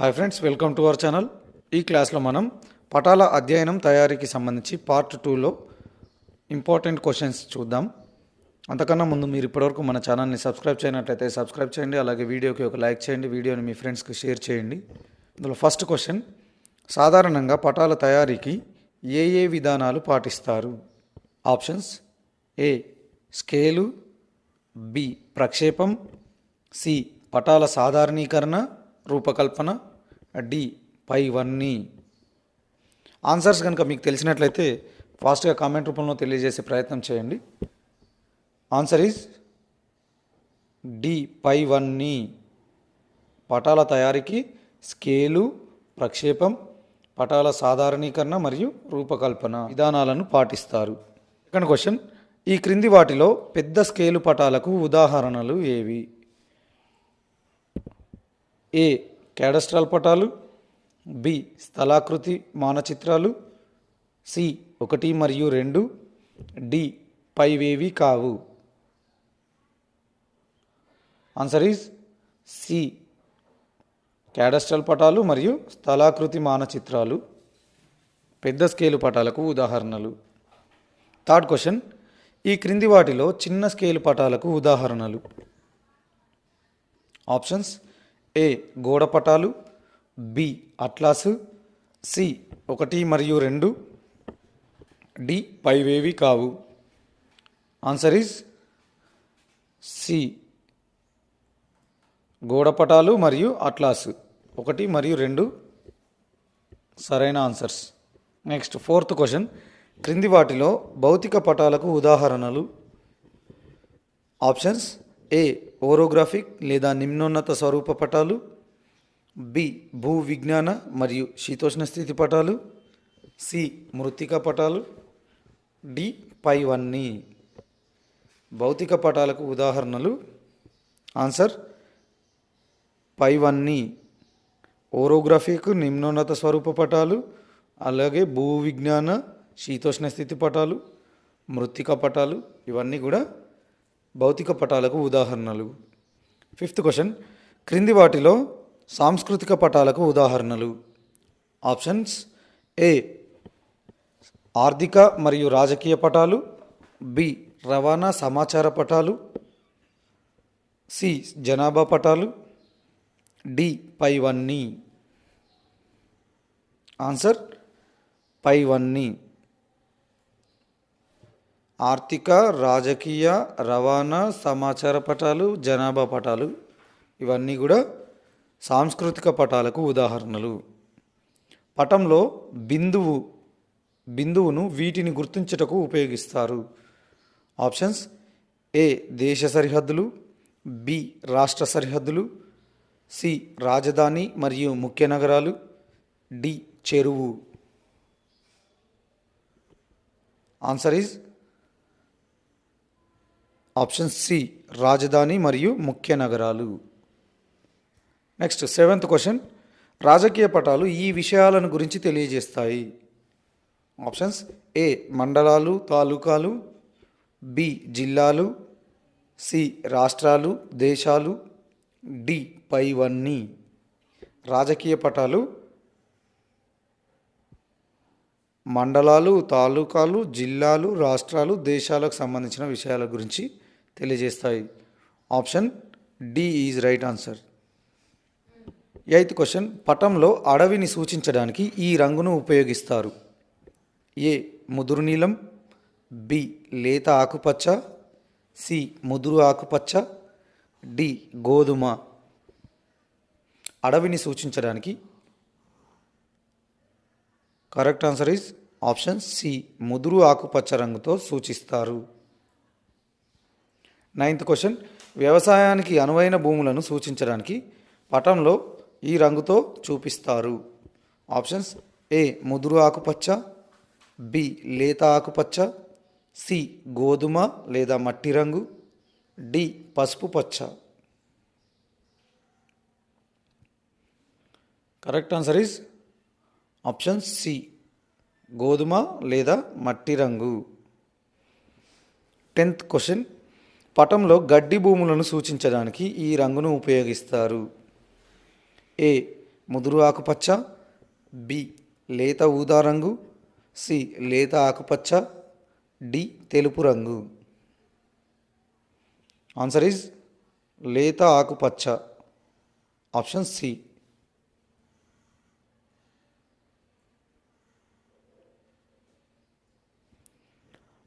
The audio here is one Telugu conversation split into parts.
Hi friends welcome to our channel. ఈ క్లాస్లో మనం పటాల అధ్యయనం తయారీకి సంబంధించి పార్ట్ టూలో ఇంపార్టెంట్ క్వశ్చన్స్ చూద్దాం. అంతకన్నా ముందు మీరు ఇప్పటివరకు మన ఛానల్ని సబ్స్క్రైబ్ చేయనట్లయితే సబ్స్క్రైబ్ చేయండి అలాగే వీడియోకి ఒక లైక్ చేయండి వీడియోని మీ ఫ్రెండ్స్కి షేర్ చేయండి. ఇందులో ఫస్ట్ క్వశ్చన్ సాధారణంగా పటాల తయారీకి ఏ ఏ విధానాలు పాటిస్తారు? ఆప్షన్స్ ఏ స్కేలు బి ప్రక్షేపం సి పటాల సాధారణీకరణ రూపకల్పన డి పైవన్నీ ఆన్సర్స్ కనుక మీకు తెలిసినట్లయితే ఫాస్ట్గా కామెంట్ రూపంలో తెలియజేసే ప్రయత్నం చేయండి. ఆన్సర్ ఈజ్ డి పైవన్నీ పటాల తయారీకి స్కేలు ప్రక్షేపం పటాల సాధారణీకరణ మరియు రూపకల్పన విధానాలను పాటిస్తారు. సెకండ్ క్వశ్చన్ ఈ క్రింది వాటిలో పెద్ద స్కేలు పటాలకు ఉదాహరణలు ఏవి? ఏ క్యాడస్ట్రాల్ పటాలు బి స్థలాకృతి మానచిత్రాలు సి ఒకటి మరియు రెండు డి పైవేవి కావు. ఆన్సర్ ఈజ్ సి క్యాడస్ట్రల్ పటాలు మరియు స్థలాకృతి మానచిత్రాలు. పెద్ద స్కేలు పటాలకు ఉదాహరణలు. థర్డ్ క్వశ్చన్ ఈ క్రింది వాటిలో చిన్న స్కేలు పటాలకు ఉదాహరణలు. ఆప్షన్స్ ఏ గోడపటాలు బి అట్లాసు సి ఒకటి మరియు రెండు డి పైవేవి కావు. Answer is C. గోడపటాలు మరియు అట్లాస్ ఒకటి మరియు రెండు సరైన ఆన్సర్స్. Next fourth question. క్రింది వాటిలో భౌతిక పటాలకు ఉదాహరణలు. ఆప్షన్స్ ఏ ఓరోగ్రాఫిక్ లేదా నిమ్నోన్నత స్వరూప పటాలు బి భూ విజ్ఞాన మరియు శీతోష్ణ స్థితి పటాలు సి మృతిక పటాలు డి పైవన్నీ. భౌతిక పటాలకు ఉదాహరణలు. ఆన్సర్ పైవన్నీ. ఓరోగ్రఫిక్ నిమ్నోన్నత స్వరూప పటాలు అలాగే భూ విజ్ఞాన శీతోష్ణ స్థితి పటాలు మృతిక పటాలు ఇవన్నీ కూడా భౌతిక పటాలకు ఉదాహరణలు. Fifth question. క్రింది వాటిలో సాంస్కృతిక పటాలకు ఉదాహరణలు. ఆప్షన్స్. ఏ. ఆర్థిక మరియు రాజకీయ పటాలు. బి. రవాణా సమాచార పటాలు. సి. జనాభా పటాలు. డి. పైవన్నీ. ఆన్సర్. పైవన్నీ. ఆర్థిక రాజకీయ రవాణా సమాచార పటాలు జనాభా పటాలు ఇవన్నీ కూడా సాంస్కృతిక పటాలకు ఉదాహరణలు. పటంలో బిందువు బిందువును వీటిని గుర్తించుటకు ఉపయోగిస్తారు. ఆప్షన్స్ ఏ దేశ సరిహద్దులు బి రాష్ట్ర సరిహద్దులు సి రాజధాని మరియు ముఖ్య నగరాలు డి చెరువు. ఆన్సర్ ఈజ్ ఆప్షన్ సి రాజధాని మరియు ముఖ్య నగరాలు. నెక్స్ట్ సెవెంత్ క్వశ్చన్ రాజకీయ పటాలు ఈ విషయాలను గురించి తెలియజేస్తాయి. ఆప్షన్స్ ఏ మండలాలు తాలూకాలు బి జిల్లాలు సి రాష్ట్రాలు దేశాలు డి పైవన్నీ. రాజకీయ పటాలు మండలాలు తాలూకాలు జిల్లాలు రాష్ట్రాలు దేశాలకు సంబంధించిన విషయాల గురించి తెలియజేస్తాయి. Option D is right answer eighth question పటంలో అడవిని సూచించడానికి ఈ రంగును ఉపయోగిస్తారు. ఏ ముదురు నీలం. బి లేత ఆకుపచ్చ. సి ముదురు ఆకుపచ్చ. డి గోధుమ. అడవిని సూచించడానికి correct answer is option C ముదురు ఆకుపచ్చ రంగుతో సూచిస్తారు. నైన్త్ క్వశ్చన్ వ్యవసాయానికి అనువైన భూములను సూచించడానికి పటంలో ఈ రంగుతో చూపిస్తారు. ఆప్షన్స్ ఏ ముదురు ఆకుపచ్చ. బి లేత ఆకుపచ్చ. సి గోధుమ లేదా మట్టి రంగు. డి పసుపు పచ్చ. Correct answer is option C గోధుమ లేదా మట్టి రంగు. టెన్త్ క్వశ్చన్ పటంలో గడ్డి భూములను సూచించడానికి ఈ రంగును ఉపయోగిస్తారు. ఏ. ముదురు ఆకుపచ్చ బి. లేత ఊదా రంగు సి. లేత ఆకుపచ్చ డి. తెలుపు రంగు. ఆన్సర్ ఈజ్ లేత ఆకుపచ్చ. ఆప్షన్ సి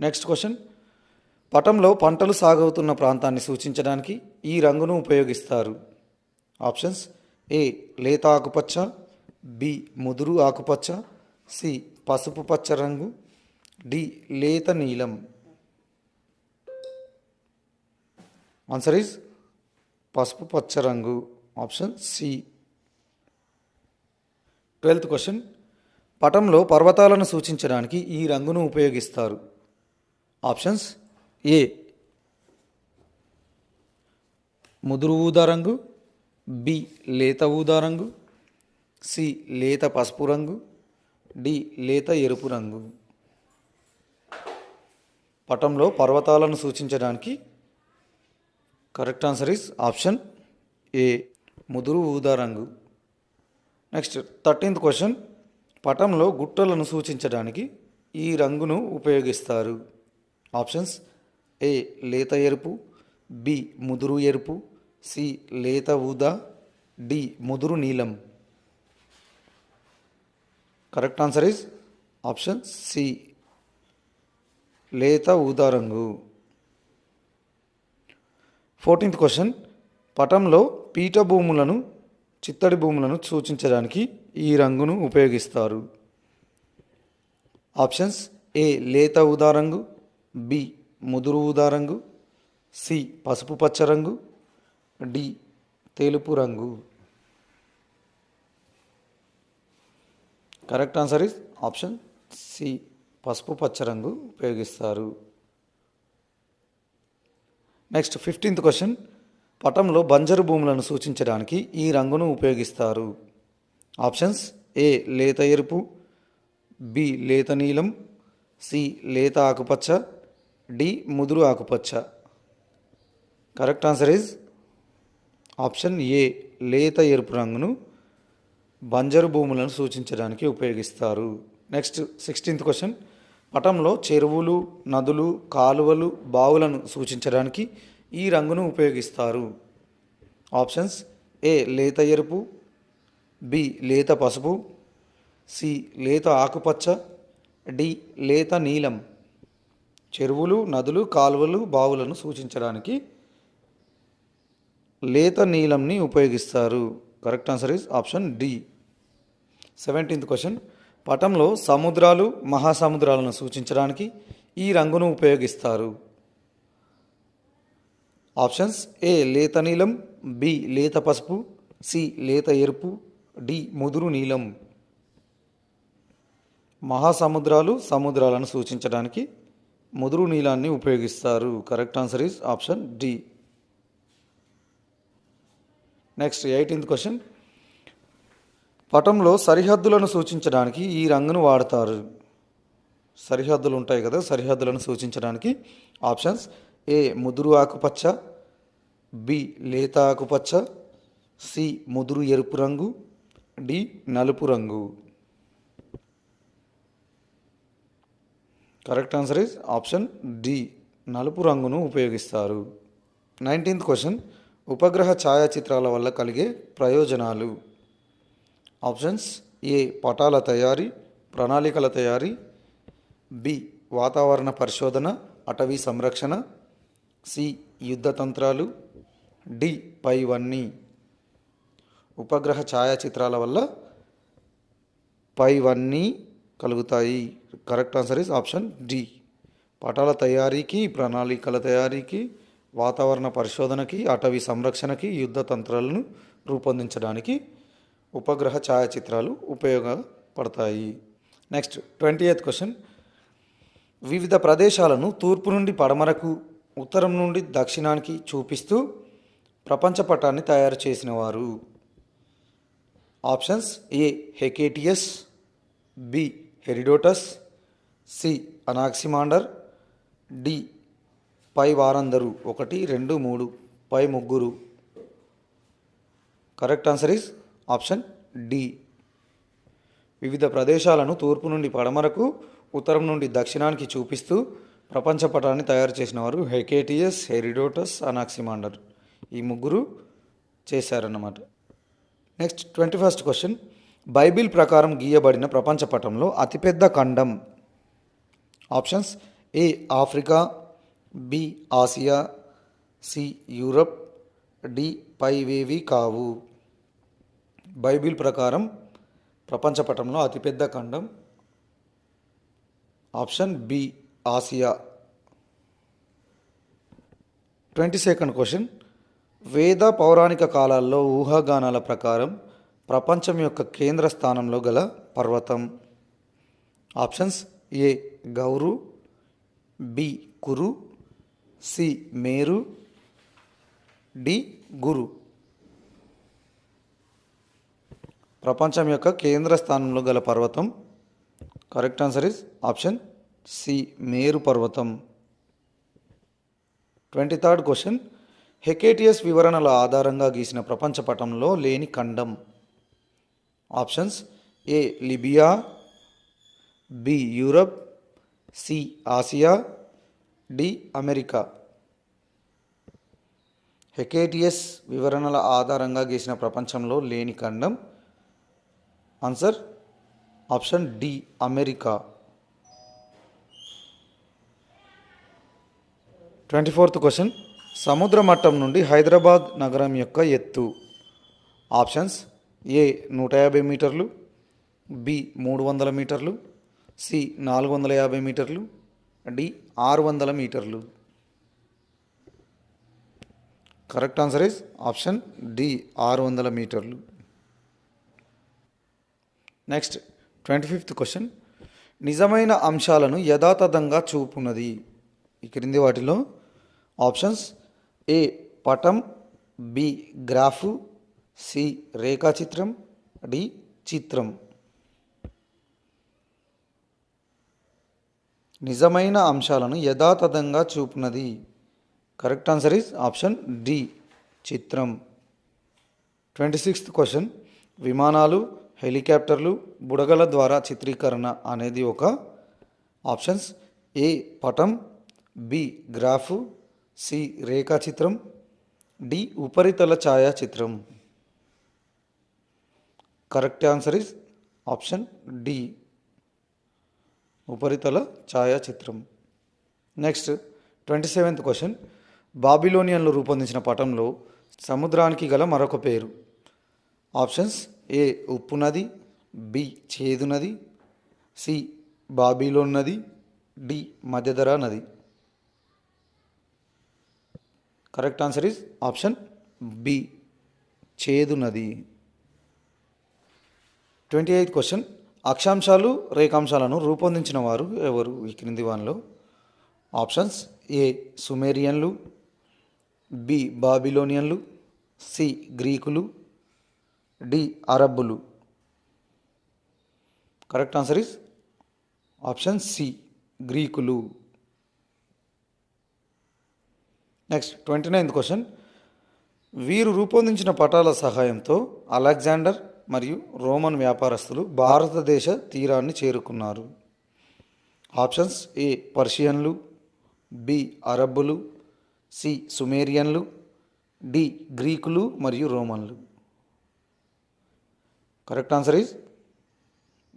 నెక్స్ట్ క్వశ్చన్ పటంలో పంటలు సాగవుతున్న ప్రాంతాన్ని సూచించడానికి ఈ రంగును ఉపయోగిస్తారు. ఆప్షన్స్ ఏ లేత ఆకుపచ్చ బి ముదురు ఆకుపచ్చ సి పసుపు పచ్చ రంగు డి లేత నీలం. ఆన్సర్ ఈజ్ పసుపు పచ్చ రంగు. ఆప్షన్ సి ట్వెల్త్ క్వశ్చన్ పటంలో పర్వతాలను సూచించడానికి ఈ రంగును ఉపయోగిస్తారు. Options A? ముదురు ఊదా రంగు బి లేత ఊదా రంగు సి లేత పసుపు రంగు డి లేత ఎరుపు రంగు. పటంలో పర్వతాలను సూచించడానికి correct answer is option A ముదురు ఊదా రంగు. Next thirteenth question. పటంలో గుట్టలను సూచించడానికి ఈ రంగును ఉపయోగిస్తారు. ఆప్షన్స్ ఏ లేత ఎరుపు బి ముదురు ఎరుపు సి లేత ఊదా డి ముదురు నీలం. Correct answer is option C లేత ఊదా రంగు. ఫోర్టీన్త్ క్వశ్చన్ పటంలో పీఠభూములను చిత్తడి భూములను సూచించడానికి ఈ రంగును ఉపయోగిస్తారు. ఆప్షన్స్ ఏ లేత ఊదా రంగు బి ముదురు ఊదా రంగు సి పసుపు పచ్చ రంగు డి తెలుపు రంగు. Correct answer is option C పసుపు పచ్చ రంగు ఉపయోగిస్తారు. Next fifteenth question. పటంలో బంజరు భూములను సూచించడానికి ఈ రంగును ఉపయోగిస్తారు. ఆప్షన్స్ ఏ లేత ఎరుపు బి లేత నీలం సి లేత ఆకుపచ్చ డి ముదురు ఆకుపచ్చ. Correct answer is option A లేత ఎరుపు రంగును బంజరు భూములను సూచించడానికి ఉపయోగిస్తారు. Next sixteenth question. పటంలో చెరువులు నదులు కాలువలు బావులను సూచించడానికి ఈ రంగును ఉపయోగిస్తారు. ఆప్షన్స్ ఏ లేత ఎరుపు బి లేత పసుపు సి లేత ఆకుపచ్చ డి లేత నీలం. చెరువులు నదులు కాలువలు బావులను సూచించడానికి లేత నీలంని ఉపయోగిస్తారు. Correct answer is option D seventeenth question పటంలో సముద్రాలు మహాసముద్రాలను సూచించడానికి ఈ రంగును ఉపయోగిస్తారు. ఆప్షన్స్ ఏ లేత నీలం బి లేత పసుపు సి లేత ఎరుపు డి ముదురు నీలం. మహాసముద్రాలు సముద్రాలను సూచించడానికి ముదురు నీలాన్ని ఉపయోగిస్తారు. Correct answer is option D next eighteenth question పటంలో సరిహద్దులను సూచించడానికి ఈ రంగును వాడతారు. సరిహద్దులు ఉంటాయి కదా సరిహద్దులను సూచించడానికి ఆప్షన్స్ ఏ ముదురు ఆకుపచ్చ బి లేత ఆకుపచ్చ సి ముదురు ఎరుపు రంగు డి నలుపు రంగు. Correct answer is option D నలుపు రంగును ఉపయోగిస్తారు. నైన్టీన్త్ క్వశ్చన్ ఉపగ్రహ ఛాయాచిత్రాల వల్ల కలిగే ప్రయోజనాలు. ఆప్షన్స్ ఏ పటాల తయారీ ప్రణాళికల తయారీ. బి వాతావరణ పరిశోధన అటవీ సంరక్షణ. సి యుద్ధ తంత్రాలు. డి పైవన్నీ ఉపగ్రహ ఛాయాచిత్రాల వల్ల పైవన్నీ కలుగుతాయి. Correct answer is option D. పటాల తయారీకి ప్రణాళికల తయారీకి వాతావరణ పరిశోధనకి అటవీ సంరక్షణకి యుద్ధ తంత్రాలను రూపొందించడానికి ఉపగ్రహ ఛాయాచిత్రాలు ఉపయోగపడతాయి. Next twenty eighth question. వివిధ ప్రదేశాలను తూర్పు నుండి పడమరకు ఉత్తరం నుండి దక్షిణానికి చూపిస్తూ ప్రపంచ పటాన్ని తయారు చేసిన వారు. Options A Hecataeus B Herodotus C. Anaximander D. పై వారందరూ ఒకటి రెండు మూడు. పై ముగ్గురు. Correct answer is option D. వివిధ ప్రదేశాలను తూర్పు నుండి పడమరకు ఉత్తరం నుండి దక్షిణానికి చూపిస్తూ ప్రపంచ పటాన్ని తయారు చేసిన వారు హెకేటియస్ హెరిడోటస్ అనాక్సిమాండర్. ఈ ముగ్గురు చేశారన్నమాట. Next twenty first question. Bible ప్రకారం గీయబడిన ప్రపంచ పటంలో అతిపెద్ద ఖండం. Options A Africa B Asia C Europe D పైవేవి కావు. బైబిల్ ప్రకారం ప్రపంచ పటంలో అతిపెద్ద ఖండం. Option B Asia. Twenty second question. వేద పౌరాణిక కాలాల్లో ఊహాగానాల ప్రకారం ప్రపంచం యొక్క కేంద్ర స్థానంలో గల పర్వతం. Options A Gowru B Kuru C Meru D గురు. ప్రపంచం యొక్క కేంద్ర స్థానంలో గల పర్వతం. Correct answer is option C Meru పర్వతం. ట్వంటీ థర్డ్ క్వశ్చన్ హెకేటియస్ వివరణల ఆధారంగా గీసిన ప్రపంచ పటంలో లేని ఖండం. Options. A Libya B Europe C Asia D America. Hecataeus వివరణల ఆధారంగా గీసిన ప్రపంచంలో లేని ఖండం. Answer option D America. Twenty fourth question. సముద్ర మట్టం నుండి హైదరాబాద్ నగరం యొక్క ఎత్తు. ఆప్షన్స్ ఏ నూట యాభై మీటర్లు బి మూడు వందల మీటర్లు సి నాలుగు వందల యాభై మీటర్లు డి ఆరు వందల మీటర్లు. Correct answer is option D ఆరు వందల మీటర్లు. Next twenty fifth question. నిజమైన అంశాలను యథాతథంగా చూపున్నది. ఈ క్రింది వాటిలో ఆప్షన్స్ ఏ పటం బి గ్రాఫు సి రేఖాచిత్రం డి చిత్రం. నిజమైన అంశాలను యథాతథంగా చూపునది. Correct answer is option D చిత్రం. Twenty sixth question. విమానాలు హెలికాప్టర్లు బుడగల ద్వారా చిత్రీకరణ అనేది ఒక ఆప్షన్స్. ఏ పటం బి గ్రాఫు సి రేఖాచిత్రం డి ఉపరితల ఛాయాచిత్రం. Correct answer is option D ఉపరితల ఛాయాచిత్రం. నెక్స్ట్ ట్వంటీ సెవెంత్ క్వశ్చన్ బాబిలోనియన్లు రూపొందించిన పటంలో సముద్రానికి గల మరొక పేరు. ఆప్షన్స్ ఏ ఉప్పు నది బి చేదు నది సి బాబిలోన్ నది డి మధ్యధరా నది. Correct answer is option B చేదు నది. ట్వంటీ ఎయిత్ క్వశ్చన్ అక్షాంశాలు రేఖాంశాలను రూపొందించిన వారు ఎవరు? ఈ క్రింది వానిలో ఆప్షన్స్ ఏ సుమేరియన్లు బి బాబిలోనియన్లు సి గ్రీకులు D అరబ్బులు correct answer is option C గ్రీకులు నెక్స్ట్ ట్వంటీ నైన్త్ క్వశ్చన్ వీరు రూపొందించిన పటాల సహాయంతో అలెగ్జాండర్ మరియు రోమన్ వ్యాపారస్తులు భారతదేశ తీరాన్ని చేరుకున్నారు. Options A. పర్షియన్లు బి. అరబ్బులు సి. సుమేరియన్లు డి. గ్రీకులు మరియు రోమన్లు. కరెక్ట్ ఆన్సర్ ఈజ్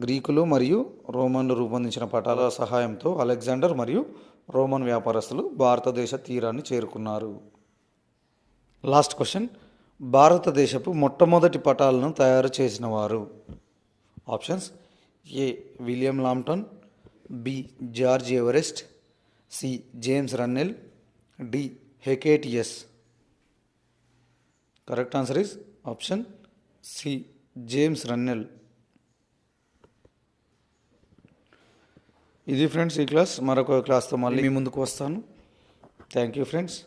గ్రీకులు మరియు రోమన్లు రూపొందించిన పటాల సహాయంతో అలెగ్జాండర్ మరియు రోమన్ వ్యాపారస్తులు భారతదేశ తీరాన్ని చేరుకున్నారు. Last question. భారతదేశపు మొట్టమొదటి పటాలను తయారు చేసిన వారు. Options A. William Lampton B. George Everest C. James Rennell D. Hecataeus. Correct answer is option C. James Rennell. ఇది ఫ్రెండ్స్ ఈ క్లాస్. మరొక క్లాస్తో మళ్ళీ మీ ముందుకు వస్తాను. Thank you friends.